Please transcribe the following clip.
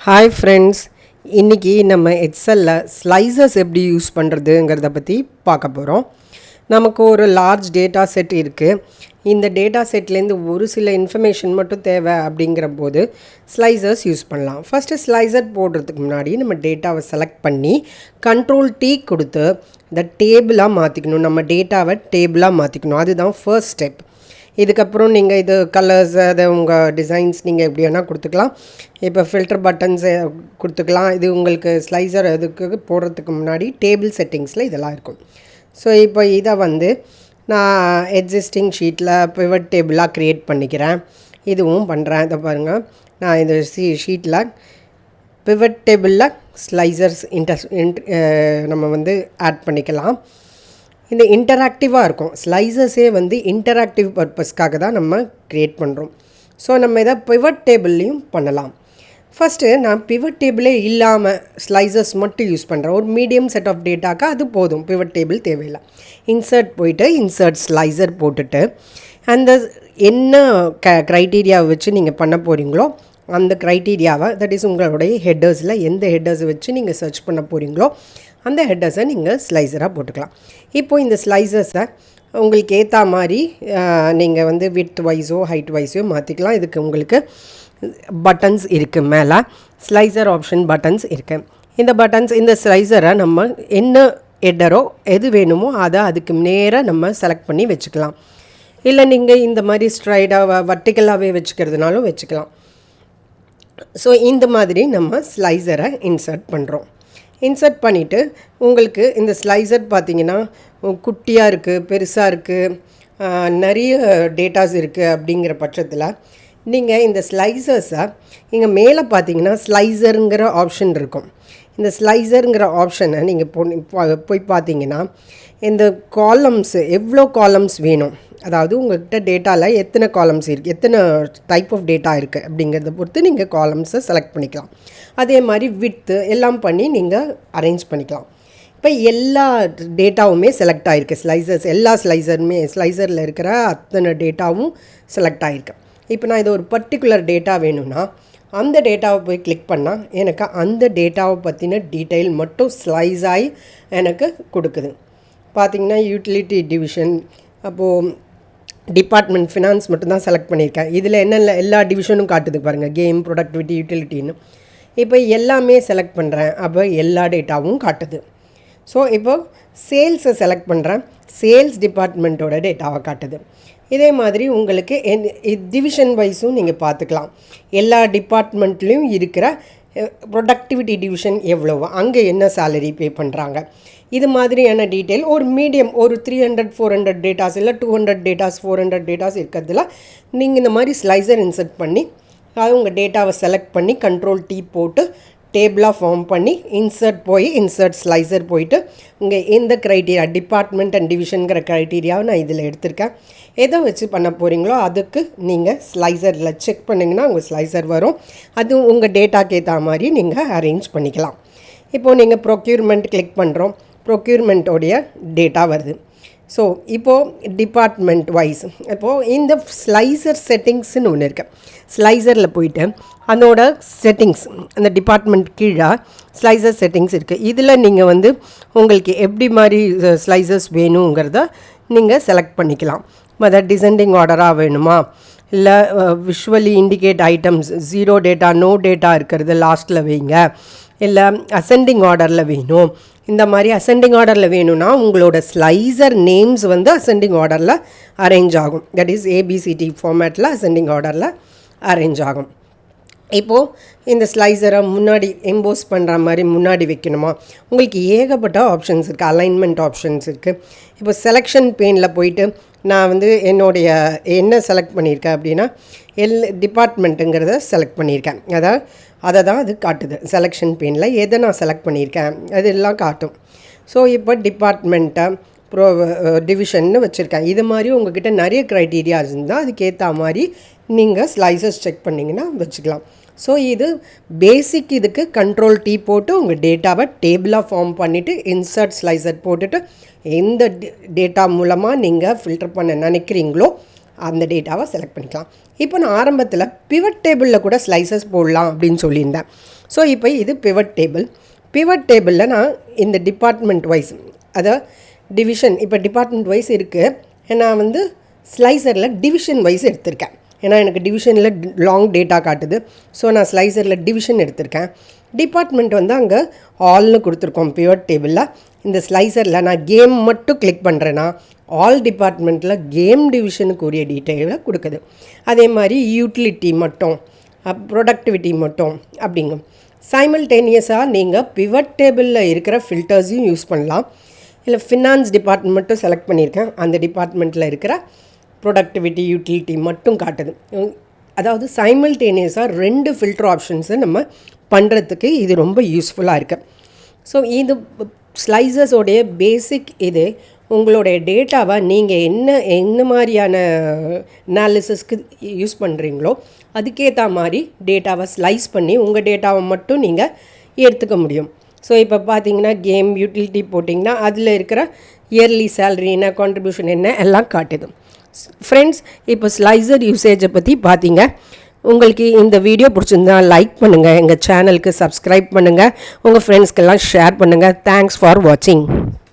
Hi friends இன்றைக்கி நம்ம எக்ஸலில் slices எப்படி யூஸ் பண்ணுறதுங்கிறத பற்றி பார்க்க போகிறோம் நமக்கு ஒரு லார்ஜ் டேட்டா செட் இருக்குது இந்த டேட்டா செட்லேருந்து ஒரு சில இன்ஃபர்மேஷன் மட்டும் தேவை அப்படிங்கிற போது ஸ்லைசர்ஸ் யூஸ் பண்ணலாம். ஃபஸ்ட்டு ஸ்லைசர் போடுறதுக்கு முன்னாடி நம்ம டேட்டாவை செலக்ட் பண்ணி கண்ட்ரோல் டீ கொடுத்து இந்த டேபிளாக மாற்றிக்கணும் நம்ம டேட்டாவை டேபிளாக மாற்றிக்கணும் அதுதான் ஃபர்ஸ்ட் ஸ்டெப் இதுக்கப்புறம் நீங்கள் இது கலர்ஸ் அதை உங்கள் டிசைன்ஸ் நீங்கள் எப்படி வேணால் கொடுத்துக்கலாம். இப்போ ஃபில்டர் பட்டன்ஸ் கொடுத்துக்கலாம். இது உங்களுக்கு ஸ்லைசர் இதுக்கு போடுறதுக்கு முன்னாடி டேபிள் செட்டிங்ஸில் இதெல்லாம் இருக்கும். ஸோ இப்போ இதை வந்து நான் எக்ஸிஸ்டிங் ஷீட்டில் பிவட் டேபிளாக க்ரியேட் பண்ணிக்கிறேன். இதுவும் பண்ணுறேன் இதை பாருங்கள் நான் இந்த ஷீ ஷீட்டில் பிவட் டேபிளில் ஸ்லைசர்ஸ் இன்டர் நம்ம வந்து ஆட் பண்ணிக்கலாம். இந்த இன்டராக்டிவாக இருக்கும். ஸ்லைசஸே வந்து இன்டராக்டிவ் பர்பஸ்க்காக தான் நம்ம க்ரியேட் பண்ணுறோம் ஸோ நம்ம இதை பிவட் டேபிள்லேயும் பண்ணலாம். ஃபஸ்ட்டு நான் பிவட் டேபிளே இல்லாமல் ஸ்லைசஸ் மட்டும் யூஸ் பண்ணுறேன் ஒரு மீடியம் செட் ஆஃப் டேட்டாக்கு அது போதும். பிவட் டேபிள் தேவையில்லை. இன்சர்ட் போயிட்டு இன்சர்ட் ஸ்லைசர் போட்டுட்டு அந்த என்ன க க்ரைட்டீரியாவை வச்சு நீங்கள் பண்ண போகிறீங்களோ அந்த க்ரைட்டீரியாவை தட் இஸ் உங்களுடைய ஹெட்டர்ஸில் எந்த ஹெட்டர்ஸை வச்சு நீங்கள் சர்ச் பண்ண போகிறீங்களோ அந்த ஹெட்டர்ஸை நீங்கள் ஸ்லைசராக போட்டுக்கலாம். இப்போது இந்த ஸ்லைசஸை உங்களுக்கு ஏற்ற மாதிரி நீங்கள் வந்து வித் வைஸோ ஹைட் வைஸோ மாற்றிக்கலாம் இதுக்கு உங்களுக்கு பட்டன்ஸ் இருக்குது மேலே. ஸ்லைசர் ஆப்ஷன் பட்டன்ஸ் இருக்குது இந்த பட்டன்ஸ் இந்த ஸ்லைசரை நம்ம என்ன ஹெட்டரோ எது வேணுமோ அதை அதுக்கு நேராக நம்ம செலக்ட் பண்ணி வச்சுக்கலாம். இல்லை நீங்கள் இந்த மாதிரி ஸ்ட்ரைடாக வர்டிக்கலாகவே வச்சுக்கிறதுனாலும் வச்சுக்கலாம். ஸோ இந்த மாதிரி நம்ம ஸ்லைசரை இன்சர்ட் பண்ணுறோம் இன்சர்ட் பண்ணிவிட்டு உங்களுக்கு இந்த ஸ்லைசர் பார்த்திங்கன்னா குட்டியாக இருக்குது பெருசாக இருக்குது நிறைய டேட்டாஸ் இருக்குது அப்படிங்கிற பட்சத்தில் நீங்கள் இந்த ஸ்லைசர்ஸை இங்கே மேலே பார்த்தீங்கன்னா ஸ்லைசருங்கிற ஆப்ஷன் இருக்கும். இந்த ஸ்லைசருங்கிற ஆப்ஷனை நீங்கள் போய் பார்த்தீங்கன்னா இந்த காலம்ஸு எவ்வளோ காலம்ஸ் வேணும்? அதாவது உங்கள்கிட்ட டேட்டாவில் எத்தனை காலம்ஸ் இருக்குது எத்தனை டைப் ஆஃப் டேட்டா இருக்குது அப்படிங்கிறத பொறுத்து நீங்கள் காலம்ஸை செலக்ட் பண்ணிக்கலாம். அதே மாதிரி வித்து எல்லாம் பண்ணி நீங்கள் அரேஞ்ச் பண்ணிக்கலாம். இப்போ எல்லா டேட்டாவுமே செலக்ட் ஆகிருக்கு ஸ்லைசர்ஸ் எல்லா ஸ்லைசருமே ஸ்லைசரில் இருக்கிற அத்தனை டேட்டாவும் செலக்ட் ஆகிருக்கு இப்போ நான் இது ஒரு பர்டிகுலர் டேட்டா வேணும்னா அந்த டேட்டாவை போய் கிளிக் பண்ணால் எனக்கு அந்த டேட்டாவை பற்றின டீட்டெயில் மட்டும் ஸ்லைஸ் ஆகி எனக்கு கொடுக்குது. பார்த்திங்கன்னா யூட்டிலிட்டி டிவிஷன் அப்போது டிபார்ட்மெண்ட் ஃபினான்ஸ் மட்டும்தான் செலக்ட் பண்ணியிருக்கேன். இதில் என்னென்ன எல்லா டிவிஷனும் காட்டுது பாருங்கள் கேம் ப்ரொடக்டிவிட்டி யூட்டிலிட்டின்னு இப்போ எல்லாமே செலக்ட் பண்ணுறேன் அப்போ எல்லா டேட்டாவும் காட்டுது. ஸோ இப்போ சேல்ஸை செலக்ட் பண்ணுறேன் சேல்ஸ் டிபார்ட்மெண்ட்டோட டேட்டாவை காட்டுது. இதே மாதிரி உங்களுக்கு என் டிவிஷன் வைஸும் நீங்கள் பார்த்துக்கலாம் எல்லா டிபார்ட்மெண்ட்லேயும் இருக்கிற ப்ரொடக்டிவிட்டி டிவிஷன் எவ்வளவு அங்கே என்ன சேலரி பே பண்ணுறாங்க இது மாதிரியான டீட்டெயில் ஒரு மீடியம் ஒரு three hundred four hundred datas இல்லை two hundred datas four hundred datas இருக்கிறதுல நீங்கள் இந்த மாதிரி ஸ்லைசர் இன்சர்ட் பண்ணி அது உங்கள் டேட்டாவை செலக்ட் பண்ணி கண்ட்ரோல் டீ போட்டு டேபிளாக ஃபார்ம் பண்ணி இன்சர்ட் போய் இன்சர்ட் ஸ்லைசர் போயிட்டு இங்கே எந்த க்ரைட்டீரியா டிபார்ட்மெண்ட் அண்ட் டிவிஷனுங்கிற க்ரைட்டீரியாவை நான் இதில் எடுத்திருக்கேன். எதை வச்சு பண்ண போகிறீங்களோ அதுக்கு நீங்கள் ஸ்லைசரில் செக் பண்ணிங்கன்னா உங்கள் ஸ்லைசர் வரும். அது உங்கள் டேட்டாக்கு ஏற்ற மாதிரி நீங்கள் அரேஞ்ச் பண்ணிக்கலாம். இப்போது நீங்கள் ப்ரொக்யூர்மெண்ட் கிளிக் பண்ணுறோம் ப்ரொக்யூர்மெண்ட்டோடைய டேட்டா வருது. ஸோ இப்போது டிபார்ட்மெண்ட் வைஸ் இப்போது இந்த ஸ்லைசர் செட்டிங்ஸ்னு ஒன்று இருக்குது ஸ்லைசரில் போயிட்டு அதோட செட்டிங்ஸ் அந்த டிபார்ட்மெண்ட் கீழே ஸ்லைசர் செட்டிங்ஸ் இருக்குது இதில் நீங்கள் வந்து உங்களுக்கு எப்படி மாதிரி ஸ்லைசர்ஸ் வேணுங்கிறத நீங்கள் செலக்ட் பண்ணிக்கலாம். மதர் டிசெண்டிங் ஆர்டராக வேணுமா? இல்லை visually indicate items zero data no data இருக்கிறது லாஸ்ட்டில் வைங்க. இல்லை அசெண்டிங் ஆர்டரில் வேணும். இந்த மாதிரி அசெண்டிங் ஆர்டரில் வேணும்னா உங்களோட ஸ்லைசர் நேம்ஸ் வந்து அசெண்டிங் ஆர்டரில் அரேஞ்ச் ஆகும். தட் இஸ் ஏபிசிடி ஃபார்மேட்டில் அசெண்டிங் ஆர்டரில் அரேஞ்ச் ஆகும். இப்போது இந்த ஸ்லைசரை முன்னாடி எம்போஸ் பண்ணுற மாதிரி முன்னாடி வைக்கணுமா? உங்களுக்கு ஏகப்பட்ட ஆப்ஷன்ஸ் இருக்குது அலைன்மெண்ட் ஆப்ஷன்ஸ் இருக்குது இப்போ செலெக்ஷன் பெயினில் போயிட்டு நான் வந்து என்னுடைய என்ன செலக்ட் பண்ணியிருக்கேன் அப்படின்னா எல் டிபார்ட்மெண்ட்டுங்கிறத செலக்ட் பண்ணியிருக்கேன். அதாவது அதை தான் அது காட்டுது. செலெக்ஷன் பெயினில் எதை நான் செலக்ட் பண்ணியிருக்கேன் அதெல்லாம் காட்டும். ஸோ இப்போ டிபார்ட்மெண்ட்டை ப்ரோ டிவிஷன்னு வச்சுருக்கேன். இது மாதிரி உங்ககிட்ட நிறைய க்ரைட்டீரியாஸ் இருந்தால் அதுக்கேற்ற மாதிரி நீங்கள் ஸ்லைசஸ் செக் பண்ணிங்கன்னா வச்சுக்கலாம். ஸோ இது பேசிக் இதுக்கு கண்ட்ரோல் டீ போட்டு உங்கள் டேட்டாவை டேபிளாக ஃபார்ம் பண்ணிவிட்டு இன்சர்ட் ஸ்லைசர் போட்டுட்டு எந்த டேட்டா மூலமாக நீங்கள் ஃபில்டர் பண்ண நினைக்கிறீங்களோ அந்த டேட்டாவை செலக்ட் பண்ணிக்கலாம். இப்போ நான் ஆரம்பத்தில் பிவட் டேபிளில் கூட ஸ்லைசஸ் போடலாம் அப்படின்னு சொல்லியிருந்தேன். ஸோ இப்போ இது பிவட் டேபிள் பிவட் டேபிளில் நான் இந்த டிபார்ட்மெண்ட் வைஸ் அதை டிவிஷன் இப்போ டிபார்ட்மெண்ட் வைஸ் இருக்குது நான் வந்து ஸ்லைசரில் டிவிஷன் வைஸ் எடுத்திருக்கேன். ஏன்னா எனக்கு டிவிஷனில் லாங் டேட்டா காட்டுது. ஸோ நான் ஸ்லைசரில் டிவிஷன் எடுத்திருக்கேன். டிபார்ட்மெண்ட் வந்து அங்கே ஆல்னு கொடுத்துருக்கோம் பியூர் டேபிளில் இந்த ஸ்லைசரில் நான் கேம் மட்டும் கிளிக் பண்ணுறேன்னா ஆல் டிபார்ட்மெண்ட்டில் கேம் டிவிஷனுக்கு உரிய டீட்டெயிலை கொடுக்குது. அதே மாதிரி யூட்டிலிட்டி மட்டும் ப்ரொடக்டிவிட்டி மட்டும் அப்படிங்க. சைமல்டேனியஸாக நீங்கள் பிவட் டேபிளில் இருக்கிற ஃபில்டர்ஸையும் யூஸ் பண்ணலாம். இல்லை ஃபினான்ஸ் டிபார்ட்மெண்ட் மட்டும் செலக்ட் பண்ணியிருக்கேன். அந்த டிபார்ட்மெண்ட்டில் இருக்கிற ப்ரொடக்டிவிட்டி யூட்டிலிட்டி மட்டும் காட்டுது. அதாவது சைமல்டேனியஸாக ரெண்டு ஃபில்டர் ஆப்ஷன்ஸை நம்ம பண்ணுறதுக்கு இது ரொம்ப யூஸ்ஃபுல்லாக இருக்குது ஸோ இது ஸ்லைசஸோடைய பேசிக் இது உங்களுடைய டேட்டாவை நீங்கள் என்ன என்ன மாதிரியான அனாலிசிஸ்க்கு யூஸ் பண்ணுறீங்களோ அதுக்கேற்ற மாதிரி டேட்டாவை ஸ்லைஸ் பண்ணி உங்கள் டேட்டாவை மட்டும் நீங்கள் எடுத்துக்க முடியும். ஸோ இப்போ பார்த்தீங்கன்னா கேம் யூட்டிலிட்டி போட்டிங்கன்னா அதில் இருக்கிற இயர்லி சேலரி என்ன கான்ட்ரிபியூஷன் என்ன எல்லாம் காட்டுது. ஃப்ரெண்ட்ஸ் இப்போ ஸ்லைசர் யூசேஜை பற்றி பார்த்தீங்க உங்களுக்கு இந்த வீடியோ பிடிச்சிருந்தா லைக் பண்ணுங்கள் எங்கள் சேனலுக்கு சப்ஸ்கிரைப் பண்ணுங்கள் உங்கள் ஃப்ரெண்ட்ஸ்க்கெல்லாம் ஷேர் பண்ணுங்கள் தேங்க்ஸ் ஃபார் வாட்சிங்